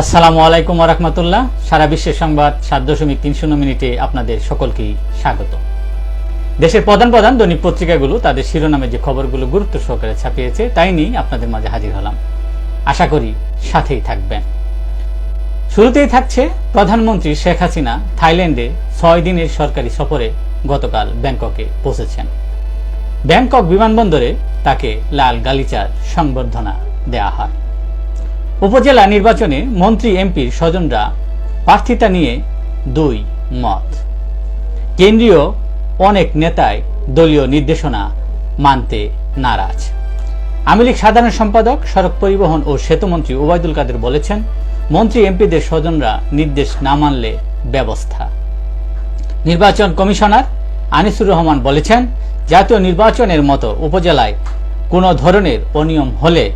আসসালামু আলাইকুম রহমতুল্লাহ। সারা বিশ্বের সংবাদ সাত দশমিক তিন শূন্য মিনিটে আপনাদের সকলকেই স্বাগত। দেশের প্রধান প্রধান দৈনিক পত্রিকাগুলো তাদের শিরোনামে যে খবরগুলো গুরুত্ব সহকারে ছাপিয়েছে, তাই নিয়ে আপনাদের মাঝে হাজির হলাম। আশা করি সাথেই থাকবেন। শুরুতেই থাকছে প্রধানমন্ত্রী শেখ হাসিনা থাইল্যান্ডে ছয় দিনের সরকারি সফরে গতকাল ব্যাংককে পৌঁছেছেন। ব্যাংকক বিমানবন্দরে তাকে লাল গালিচার সংবর্ধনা দেয়া হয়। উপজেলা নির্বাচনে মন্ত্রী এমপির স্বজনরা প্রার্থিতা নিয়ে দুই মত। কেন্দ্রীয় অনেক নেতাই দলীয় নির্দেশনা মানতে নারাজ। আওয়ামী লীগ সাধারণ সম্পাদক, সড়ক পরিবহন ও সেতুমন্ত্রী ওবায়দুল কাদের বলেছেন, মন্ত্রী এমপিদের স্বজনরা নির্দেশ না মানলে ব্যবস্থা। নির্বাচন কমিশনার আনিসুর রহমান বলেছেন, জাতীয় নির্বাচনের মতো উপজেলায় কোনো ধরনের অনিয়ম হলে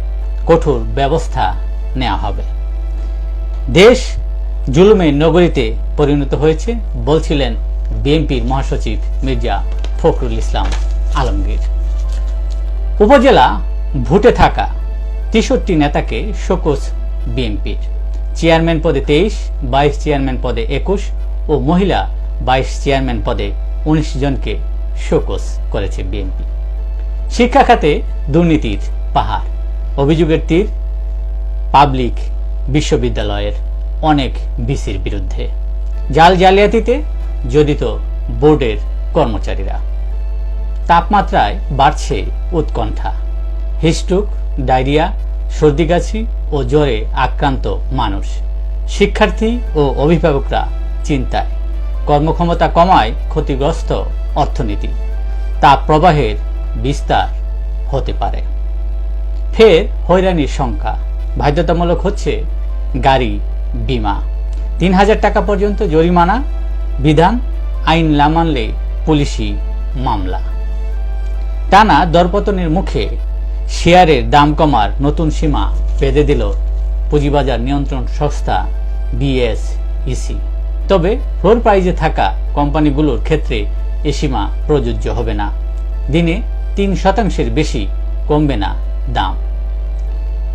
কঠোর ব্যবস্থা নেওয়া হবে। দেশ জুলুমের নগরীতে পরিণত হয়েছে, বলছিলেন বিএনপির মহাসচিব মির্জা ফখরুল ইসলাম আলমগীর। উপজেলা ভোটে থাকা তেষট্টি নেতাকে শোকস বিএনপির। চেয়ারম্যান পদে তেইশ, বাইশ চেয়ারম্যান পদে একুশ ও মহিলা বাইশ চেয়ারম্যান পদে উনিশ জনকে শোকস করেছে বিএনপি। শিক্ষা খাতে দুর্নীতির পাহাড়। অভিযোগের তীর পাবলিক বিশ্ববিদ্যালয়ের অনেক বিসির বিরুদ্ধে। জাল জালিয়াতিতে জড়িত বোর্ডের কর্মচারীরা। তাপমাত্রায় বাড়ছে উৎকণ্ঠা। হিস্টুক ডায়রিয়া, সর্দিগাছি ও জ্বরে আক্রান্ত মানুষ। শিক্ষার্থী ও অভিভাবকরা চিন্তায়। কর্মক্ষমতা কমায় ক্ষতিগ্রস্ত অর্থনীতি। তাপ প্রবাহের বিস্তার হতে পারে। ফের হয়রানির সংখ্যা। বাধ্যতামূলক হচ্ছে গাড়ি, বিমা। তিন হাজার টাকা পর্যন্ত জরিমানা, বিধান, আইন না মানলে পুলিশি মামলা। টানা দরপতনের মুখে শেয়ারের দাম কমার নতুন সীমা বেঁধে দিল পুঁজিবাজার নিয়ন্ত্রণ সংস্থা বিএসইসি। তবে ফ্লোর প্রাইজে থাকা কোম্পানিগুলোর ক্ষেত্রে এ সীমা প্রযোজ্য হবে না। দিনে তিন শতাংশের বেশি কমবে না দাম।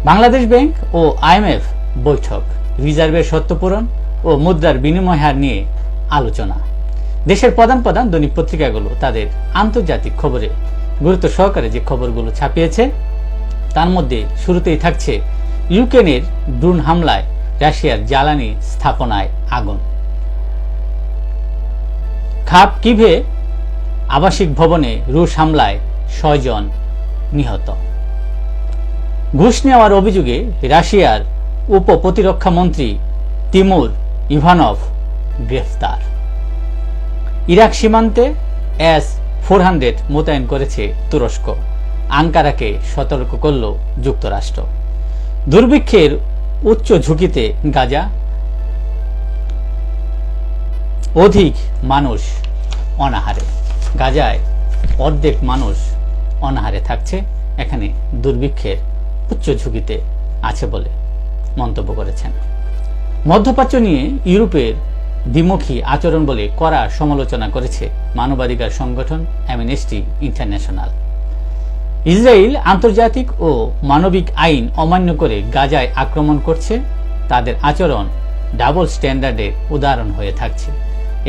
বাংলাদেশ ব্যাংক ও আইএমএফ বৈঠক, রিজার্ভের সত্যপূরণ ও মুদ্রার বিনিময় হার নিয়ে আলোচনা। দেশের প্রধান প্রধান দৈনিক পত্রিকাগুলো তাদের আন্তর্জাতিক খবরে গুরুত্ব সহকারে যে খবরগুলো ছাপিয়েছে, তার মধ্যে শুরুতেই থাকছে ইউক্রেনের ড্রোন হামলায় রাশিয়ার জ্বালানি স্থাপনায় আগুন। খাপ কিভে আবাসিক ভবনে রুশ হামলায় ছয়জন নিহত। ঘুষ নেওয়ার অভিযোগে রাশিয়ার উপ প্রতিরক্ষা মন্ত্রী তিমুর ইভানভ গ্রেফতার। ইরাক সীমান্তে এস ফোর হান্ড্রেড মোতায়েন করেছে তুরস্ক। আঙ্কারাকে সতর্ক করল যুক্তরাষ্ট্র। দুর্ভিক্ষের উচ্চ ঝুঁকিতে গাজা। অধিক মানুষ অনাহারে। গাজায় অর্ধেক মানুষ অনাহারে থাকছে। এখানে দুর্ভিক্ষের উচ্চ ঝুঁকিতে আছে বলে মন্তব্য করেছেন। মধ্যপ্রাচ্য নিয়ে ইউরোপের দ্বিমুখী আচরণ বলে কড়া সমালোচনা করেছে মানবাধিকার সংগঠন অ্যামনেস্টি ইন্টারন্যাশনাল। ইসরায়েল আন্তর্জাতিক ও মানবিক আইন অমান্য করে গাজায় আক্রমণ করছে, তাদের আচরণ ডাবল স্ট্যান্ডার্ডের উদাহরণ হয়ে থাকছে,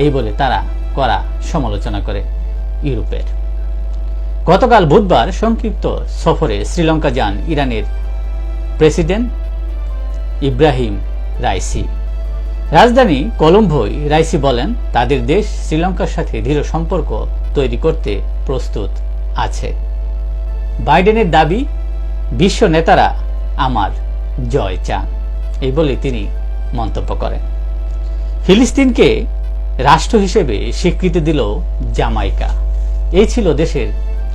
এই বলে তারা কড়া সমালোচনা করে ইউরোপের। গতকাল বুধবার সংক্ষিপ্ত সফরে শ্রীলঙ্কা যান ইরানের প্রেসিডেন্ট ইব্রাহিম রাইসি। রাজধানী কলম্বোয় রাইসি বলেন, তাদের দেশ শ্রীলঙ্কার সাথে দৃঢ় সম্পর্ক তৈরি করতে প্রস্তুত আছে। বাইডেনের দাবি, বিশ্ব নেতারা আমার জয় চান। এই বলে তিনি মন্তব্য করেন। ফিলিস্তিনকে রাষ্ট্র হিসেবে স্বীকৃতি দিল জামাইকা। এই ছিল দেশের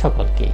সকলকে